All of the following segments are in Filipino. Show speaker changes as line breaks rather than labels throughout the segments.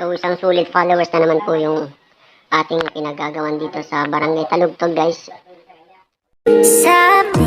So, isang solid followers na naman po yung ating pinagagawan dito sa Barangay Talugtog, guys.
Sabi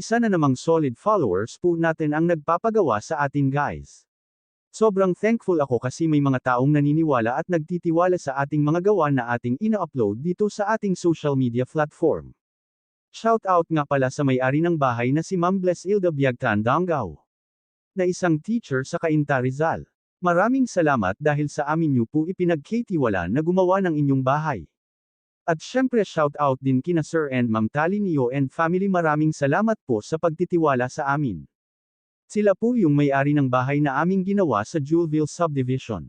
Isa na namang solid followers po natin ang nagpapagawa sa atin guys. Sobrang thankful ako kasi may mga taong naniniwala at nagtitiwala sa ating mga gawa na ating ina-upload dito sa ating social media platform. Shout out nga pala sa may-ari ng bahay na si Ma'am Bless Ilda Biagtan Dangaw. Na isang teacher sa Cainta Rizal. Maraming salamat dahil sa amin niyo po ipinagkitiwala na gumawa ng inyong bahay. At syempre shout out din kina Sir and Ma'am Talinio and family maraming salamat po sa pagtitiwala sa amin. Sila po yung may-ari ng bahay na aming ginawa sa Jewelville Subdivision.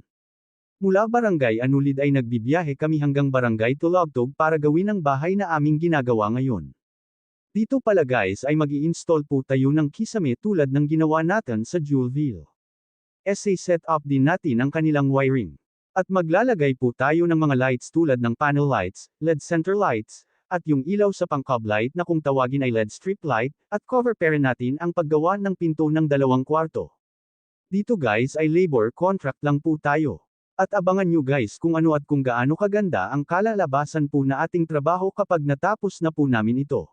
Mula Barangay Anulid ay nagbibiyahe kami hanggang Barangay Tulagtog para gawin ang bahay na aming ginagawa ngayon. Dito pala guys ay mag install po tayo ng kisame tulad ng ginawa natin sa Jewelville. Essay set up din natin ang kanilang wiring. At maglalagay po tayo ng mga lights tulad ng panel lights, LED center lights, at yung ilaw sa pang-cob light na kung tawagin ay LED strip light, at cover pair natin ang paggawa ng pinto ng dalawang kwarto. Dito guys ay labor contract lang po tayo. At abangan nyo guys kung ano at kung gaano kaganda ang kalalabasan po na ating trabaho kapag natapos na po namin ito.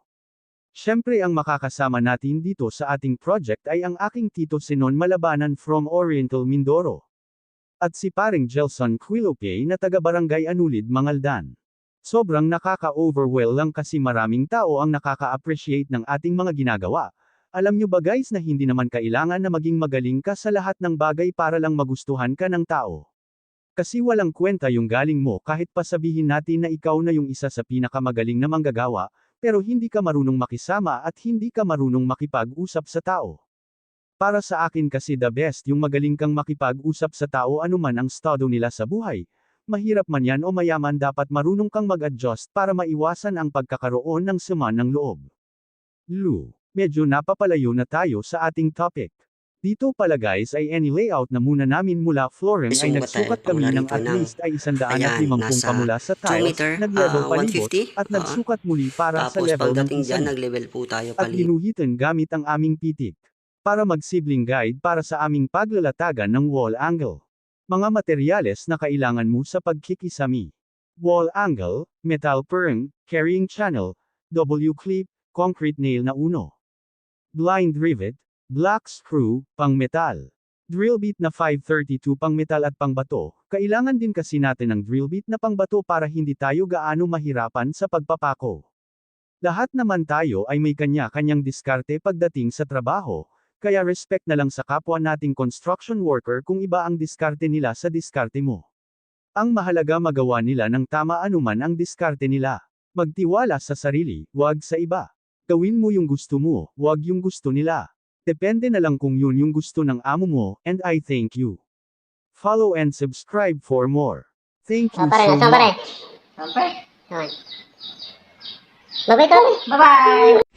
Siyempre ang makakasama natin dito sa ating project ay ang aking tito Sinon Malabanan from Oriental Mindoro. At si paring Gelson Quilopay na taga Barangay Anulid Mangaldan. Sobrang nakaka-overwhelm lang kasi maraming tao ang nakaka-appreciate ng ating mga ginagawa. Alam nyo ba guys na hindi naman kailangan na maging magaling ka sa lahat ng bagay para lang magustuhan ka ng tao. Kasi walang kwenta yung galing mo kahit pa sabihin natin na ikaw na yung isa sa pinakamagaling na manggagawa, pero hindi ka marunong makisama at hindi ka marunong makipag-usap sa tao. Para sa akin kasi the best yung magaling kang makipag-usap sa tao anuman ang estado nila sa buhay. Mahirap man yan o mayaman dapat marunong kang mag-adjust para maiwasan ang pagkakaroon ng sama ng loob. Lu, medyo napapalayo na tayo sa ating topic. Dito pala guys ay any layout na muna namin mula flooring ay
Isang
nagsukat kami ng at least ay 150
Ayan, nasa
pamula sa
2
tiles, nag-level
ah,
palibot,
150,
at nagsukat muli para sa
Tapos
level ng
pagdating dyan, nag-level po tayo
At
pali.
ginuhitan gamit ang aming pitik. Para mag-sibling guide para sa aming paglalatagan ng wall angle. Mga materyales na kailangan mo sa pagkikisami. Wall angle, metal perm, carrying channel, W-clip, concrete nail na uno. Blind rivet, black screw, pang metal. Drill bit na 532 pang metal at pang bato. Kailangan din kasi natin ng drill bit na pang bato para hindi tayo gaano mahirapan sa pagpapako. Lahat naman tayo ay may kanya-kanyang diskarte pagdating sa trabaho, kaya respect na lang sa kapwa nating construction worker kung iba ang diskarte nila sa diskarte mo. Ang mahalaga magawa nila ng tama anuman ang diskarte nila. Magtiwala sa sarili, wag sa iba. Gawin mo yung gusto mo, wag yung gusto nila. Depende na lang kung yun yung gusto ng amo mo, and I thank you. Follow and subscribe for more. Thank you so much.
Bye-bye. Bye-bye!